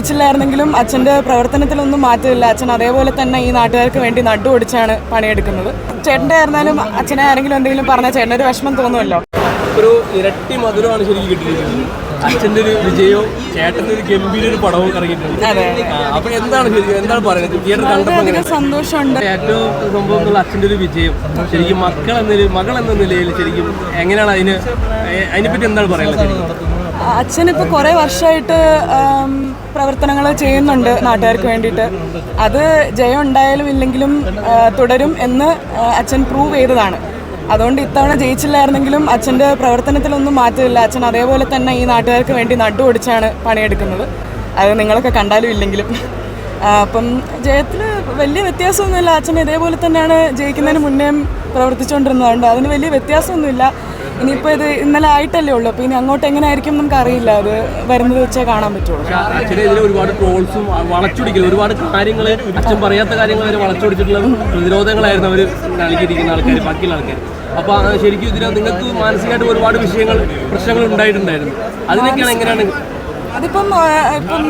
ജയിച്ചില്ലായിരുന്നെങ്കിലും അച്ഛന്റെ പ്രവർത്തനത്തിലൊന്നും മാറ്റമില്ല. അച്ഛൻ അതേപോലെ തന്നെ ഈ നാട്ടുകാർക്ക് വേണ്ടി നട്ടുപൊടിച്ചാണ് പണിയെടുക്കുന്നത്. ചേട്ടന്റെ ആയിരുന്നാലും അച്ഛനെ ആരെങ്കിലും എന്തെങ്കിലും പറഞ്ഞാൽ ഒരു വിഷമം തോന്നുമല്ലോ. ഒരു ഇരട്ടി മധുരമാണ് ശരിക്കും കിട്ടിയിരിക്കുന്നത്. അച്ഛന്റെ ഒരു വിജയവും ചേട്ടന്റെ ഒരു ഗംഭീര ഒരു പടവും കറങ്ങിയിട്ടുണ്ട് അപ്പൊ എന്താണ് ശരിക്കും എന്താണ് പറയുന്നത്? തിയേറ്റർ കണ്ടപ്പോൾ സന്തോഷമുണ്ട്. ഏറ്റവും സംഭവം എന്നുള്ള അച്ഛന്റെ ഒരു വിജയം. ശരിക്കും മക്കൾ എന്ന മകൾ എന്ന നിലയിൽ ശരിക്കും എങ്ങനെയാണ് അതിന് അതിനെപ്പറ്റി എന്താണ് പറയുന്നത്? ശരിക്കും അച്ഛനിപ്പോൾ കുറേ വർഷമായിട്ട് പ്രവർത്തനങ്ങൾ ചെയ്യുന്നുണ്ട് നാട്ടുകാർക്ക് വേണ്ടിയിട്ട്. അത് ജയം ഉണ്ടായാലും ഇല്ലെങ്കിലും തുടരും എന്ന് അച്ഛൻ പ്രൂവ് ചെയ്തതാണ്. അതുകൊണ്ട് ഇത്തവണ ജയിച്ചില്ലായിരുന്നെങ്കിലും അച്ഛന്റെ പ്രവർത്തനത്തിലൊന്നും മാറ്റമില്ല. അച്ഛൻ അതേപോലെ തന്നെ ഈ നാട്ടുകാർക്ക് വേണ്ടി നട്ടുപൊടിച്ചാണ് പണിയെടുക്കുന്നത്. അത് നിങ്ങളൊക്കെ കണ്ടാലും ഇല്ലെങ്കിലും. അപ്പം ജയത്തിൽ വലിയ വ്യത്യാസമൊന്നുമില്ല. അച്ഛൻ ഇതേപോലെ തന്നെയാണ് ജയിക്കുന്നതിന് മുന്നേ പ്രവർത്തിച്ചുകൊണ്ടിരുന്നതുകൊണ്ട് അതിന് വലിയ വ്യത്യാസമൊന്നുമില്ല. ഇനിയിപ്പോൾ ഇത് ഇന്നലെ ആയിട്ടല്ലേ ഉള്ളൂ. അപ്പോൾ ഇനി അങ്ങോട്ട് എങ്ങനെ ആയിരിക്കും നമുക്ക് അറിയില്ല അത് വരുന്നത് വെച്ചേ കാണാൻ പറ്റുള്ളൂ. അച്ഛനെ അച്ഛനെതിരെ ഒരുപാട് ട്രോൾസും വളച്ചൊടിക്കലും ഒരുപാട് കാര്യങ്ങൾ അച്ഛൻ പറയാത്ത കാര്യങ്ങൾ അവർ വളച്ചൊടിച്ചിട്ടുള്ള പ്രതിരോധങ്ങളായിരുന്നു അവർ നൽകിയിരിക്കുന്ന ആൾക്കാർ ബാക്കിയുള്ള ആൾക്കാർ അപ്പോൾ ശരിക്കും ഇതിന് നിങ്ങൾക്ക് മാനസികമായിട്ട് ഒരുപാട് വിഷയങ്ങൾ പ്രശ്നങ്ങൾ ഉണ്ടായിട്ടുണ്ടായിരുന്നു. അതിനൊക്കെയാണ് എങ്ങനെയാണ്? അതിപ്പം ഇപ്പം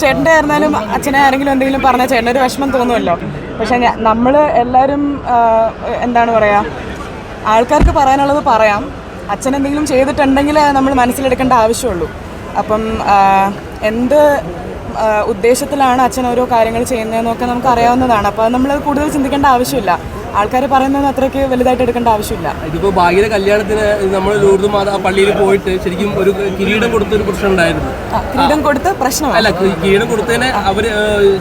ചേട്ടന്റെ ആയിരുന്നാലും അച്ഛനെ ആരെങ്കിലും എന്തെങ്കിലും പറഞ്ഞാൽ ചേട്ടന്റെ ഒരു വിഷമം തോന്നുമല്ലോ. പക്ഷെ നമ്മൾ എല്ലാവരും എന്താണ് പറയുക ആൾക്കാർക്ക് പറയാനുള്ളത് പറയാം. അച്ഛൻ എന്തെങ്കിലും ചെയ്തിട്ടുണ്ടെങ്കിൽ നമ്മൾ മനസ്സിലെടുക്കേണ്ട ആവശ്യമുള്ളൂ. അപ്പം എന്ത് ഉദ്ദേശത്തിലാണ് അച്ഛൻ ഓരോ കാര്യങ്ങൾ ചെയ്യുന്നതെന്നൊക്കെ നമുക്ക് അറിയാവുന്നതാണ് അപ്പോൾ അത് നമ്മൾ കൂടുതൽ ചിന്തിക്കേണ്ട ആവശ്യമില്ല. ആൾക്കാർ പറയുന്നത് അത്രയ്ക്ക് വലുതായിട്ട് എടുക്കേണ്ട ആവശ്യമില്ല. ഇതിപ്പോൾ ഭാഗ്യയുടെ കല്യാണത്തിന് നമ്മൾ ലൂർദ് മാതാ പള്ളിയിൽ പോയിട്ട് ശരിക്കും ഒരു കിരീടം കൊടുത്ത ഒരു പ്രശ്നം ഉണ്ടായിരുന്നു. കിരീടം കൊടുത്ത് പ്രശ്നം അല്ല കിരീടം കൊടുത്തതിനെ അവർ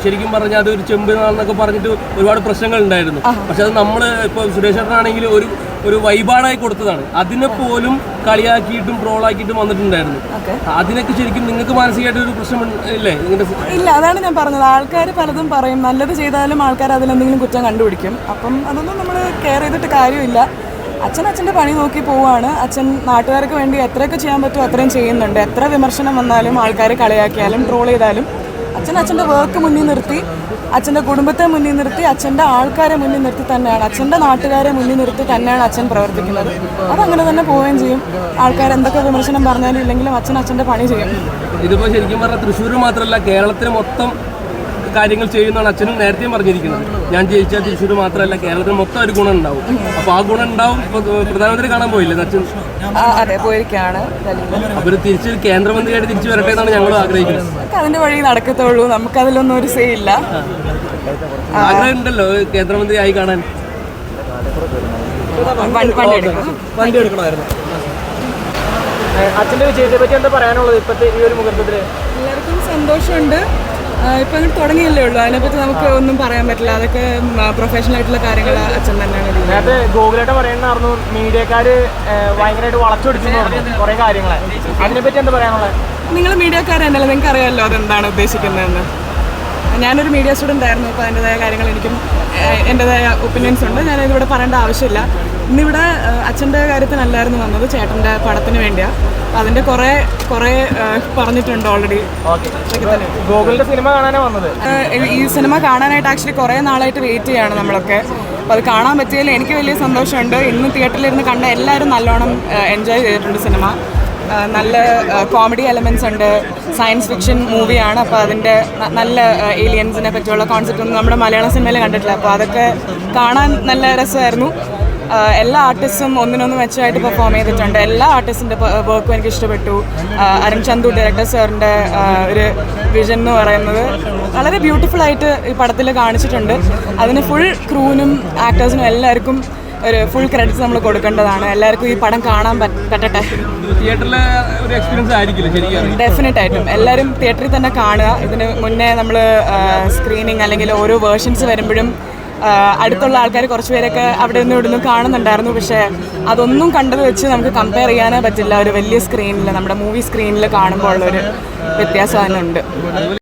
ശരിക്കും പറഞ്ഞാൽ അത് ഒരു ചെമ്പ് എന്നൊക്കെ പറഞ്ഞിട്ട് ഒരുപാട് പ്രശ്നങ്ങൾ ഉണ്ടായിരുന്നു. പക്ഷെ അത് നമ്മൾ ഇപ്പോൾ സുരേഷ് ആണെങ്കിൽ ഒരു ഒരു വൈബാടായി കൊടുത്തതാണ്. അതിനെ പോലും കളിയാക്കിയിട്ടും ട്രോളാക്കിയിട്ടും വന്നിട്ടുണ്ടായിരുന്നു. അതിനൊക്കെ ശരിക്കും നിങ്ങൾക്ക് മാനസികമായിട്ട് ഒരു പ്രശ്നം ഇല്ലേ? ഇല്ല അതാണ് ഞാൻ പറഞ്ഞത്. ആൾക്കാർ പലതും പറയും. നല്ലത് ചെയ്താലും ആൾക്കാർ അതിലെന്തെങ്കിലും കുറ്റം കണ്ടുപിടിക്കും. അപ്പം അതൊന്നും നമ്മൾ കെയർ ചെയ്തിട്ട് കാര്യമില്ല. അച്ഛൻ അച്ഛന്റെ പണി നോക്കി പോവാണ്. അച്ഛൻ നാട്ടുകാർക്ക് വേണ്ടി എത്രയൊക്കെ ചെയ്യാൻ പറ്റുമോ അത്രയും ചെയ്യുന്നുണ്ട്. എത്ര വിമർശനം വന്നാലും ആൾക്കാർ കളിയാക്കിയാലും ട്രോൾ ചെയ്താലും അച്ഛൻ അച്ഛന്റെ വർക്ക് മുന്നിൽ നിർത്തി അച്ഛന്റെ കുടുംബത്തെ മുന്നിൽ നിർത്തി അച്ഛന്റെ ആൾക്കാരെ മുന്നിൽ നിർത്തി തന്നെയാണ് അച്ഛന്റെ നാട്ടുകാരെ മുന്നിൽ നിർത്തി തന്നെയാണ് അച്ഛൻ പ്രവർത്തിക്കുന്നത്. അതങ്ങനെ തന്നെ പോവുകയും ചെയ്യും. ആൾക്കാർ എന്തൊക്കെ വിമർശനം പറഞ്ഞാലും ഇല്ലെങ്കിലും അച്ഛൻ അച്ഛന്റെ പണി ചെയ്യും. ഇതിപ്പോൾ ശരിക്കും പറഞ്ഞാൽ തൃശ്ശൂർ മാത്രമല്ല കേരളത്തിന് മൊത്തം കാര്യങ്ങൾ ചെയ്യുന്നതാണ് അച്ഛനും നേരത്തെയും പറഞ്ഞിരിക്കുന്നത്. ഞാൻ ജയിച്ചാൽ തൃശ്ശൂർ മാത്രമല്ല കേരളത്തിന് മൊത്തം ഒരു ഗുണം ഉണ്ടാവും. അപ്പോൾ ആ ഗുണം ഉണ്ടാവും. പ്രധാനമന്ത്രി കാണാൻ പോയില്ലേ അച്ഛൻ? അതെ പോയിരിക്കുകയാണ് ഡൽഹിയിൽ അവർ തിരിച്ച് കേന്ദ്രമന്ത്രിയായിട്ട് തിരിച്ചു വരട്ടെ എന്നാണ് ഞങ്ങൾ ആഗ്രഹിക്കുന്നത്. നമുക്ക് അതിന്റെ വഴി നടക്കത്തുള്ളൂ. നമുക്കതിലൊന്നും ഒരു സേ ഇല്ല. ആഗ്രഹം ഉണ്ടല്ലോ കേന്ദ്രമന്ത്രി ആയി കാണാൻ. വണ്ടി വണ്ടി എടുക്കും. വണ്ടി എടുക്കണമായിരുന്നു. അച്ഛന്റെ വിജയത്തെ പറ്റി എന്താ പറയാനുള്ളത് ഇപ്പത്തെ ഈ ഒരു മുഹൂർത്തത്തിൽ? എല്ലാവർക്കും സന്തോഷമുണ്ട്. ഇപ്പൊ അങ്ങോട്ട് തുടങ്ങിയല്ലേ ഉള്ളൂ. അതിനെപ്പറ്റി നമുക്ക് ഒന്നും പറയാൻ പറ്റില്ല. അതൊക്കെ പ്രൊഫഷണൽ ആയിട്ടുള്ള കാര്യങ്ങൾ അച്ഛൻ തന്നെയാണ് ഗൂഗിളായിട്ട് നേരത്തെ ഗോകുലേട്ട പറയുന്നായിരുന്നു മീഡിയക്കാര് ഭയങ്കരമായിട്ട് വളച്ചൊടിച്ചു കുറെ കാര്യങ്ങളെ. അതിനെപ്പറ്റി എന്താ പറയാനുള്ളത്? നിങ്ങൾ മീഡിയക്കാരനല്ലേ? നിങ്ങൾക്ക് അറിയാമല്ലോ അതെന്താണ് ഉദ്ദേശിക്കുന്നതെന്ന്. ഞാനൊരു മീഡിയ സ്റ്റുഡന്റ് ആയിരുന്നു അപ്പോൾ അതിന്റെതായ കാര്യങ്ങൾ എനിക്കും എന്റെതായ ഒപ്പീനിയൻസ് ഉണ്ട്. ഞാൻ ഇതിവിടെ പറയേണ്ട ആവശ്യമില്ല. ഇന്നിവിടെ അച്ഛന്റെ കാര്യത്തിനല്ലായിരുന്നു വന്നത് ചേട്ടന്റെ പടത്തിന് വേണ്ടിയാണ് അതിന്റെ കുറേ കുറേ പറഞ്ഞിട്ടുണ്ട് ഓൾറെഡി ഗോകുലിന്റെ സിനിമ കാണാനാണ് വന്നത്? ഈ സിനിമ കാണാനായിട്ട് ആക്ച്വലി കുറേ നാളായിട്ട് വെയിറ്റ് ചെയ്യാണ് നമ്മളൊക്കെ. അപ്പോൾ അത് കാണാൻ പറ്റിയതിൽ എനിക്ക് വലിയ സന്തോഷമുണ്ട്. ഇന്ന് തിയേറ്ററിലിരുന്ന് കണ്ട എല്ലാവരും നല്ലോണം എൻജോയ് ചെയ്തിട്ടുണ്ട് സിനിമ. നല്ല കോമഡി എലമെന്റ്സ് ഉണ്ട്. സയൻസ് ഫിക്ഷൻ മൂവിയാണ് അപ്പോൾ അതിന്റെ നല്ല ഏലിയൻസിനെ പറ്റിയുള്ള കോൺസെപ്റ്റ് ഒന്നും നമ്മുടെ മലയാള സിനിമയിൽ കണ്ടിട്ടില്ല. അപ്പോൾ അതൊക്കെ കാണാൻ നല്ല രസമായിരുന്നു. എല്ലാ ആർട്ടിസ്റ്റും ഒന്നിനൊന്ന് മെച്ചമായിട്ട് പെർഫോം ചെയ്തിട്ടുണ്ട്. എല്ലാ ആർട്ടിസ്റ്റിന്റെ വർക്കും എനിക്ക് ഇഷ്ടപ്പെട്ടു. അരുൺ ചന്തു ഡയറക്ടർ സാറിന്റെ ഒരു വിഷൻ എന്ന് പറയുന്നത് വളരെ ബ്യൂട്ടിഫുൾ ആയിട്ട് ഈ പടത്തിൽ കാണിച്ചിട്ടുണ്ട്. അതിന് ഫുൾ ക്രൂവിനും ആക്ടേഴ്സിനും എല്ലാവർക്കും ഒരു ഫുൾ ക്രെഡിറ്റ്സ് നമ്മൾ കൊടുക്കേണ്ടതാണ്. എല്ലാവർക്കും ഈ പടം കാണാൻ പറ്റട്ടെ. ഡെഫിനറ്റ് ആയിട്ടും. എല്ലാവരും തിയേറ്ററിൽ തന്നെ കാണുക. ഇതിന് മുന്നേ നമ്മൾ സ്ക്രീനിങ് അല്ലെങ്കിൽ ഓരോ വേർഷൻസ് വരുമ്പോഴും അടുത്തുള്ള ആൾക്കാർ കുറച്ച് പേരൊക്കെ അവിടെ നിന്ന് ഇവിടെ നിന്നും കാണുന്നുണ്ടായിരുന്നു. പക്ഷേ അതൊന്നും കണ്ടത് വെച്ച് നമുക്ക് കമ്പയർ ചെയ്യാനേ പറ്റില്ല. ഒരു വലിയ സ്ക്രീനിൽ നമ്മുടെ മൂവി സ്ക്രീനിൽ കാണുമ്പോൾ ഉള്ളൊരു വ്യത്യാസം അതിനുണ്ട്.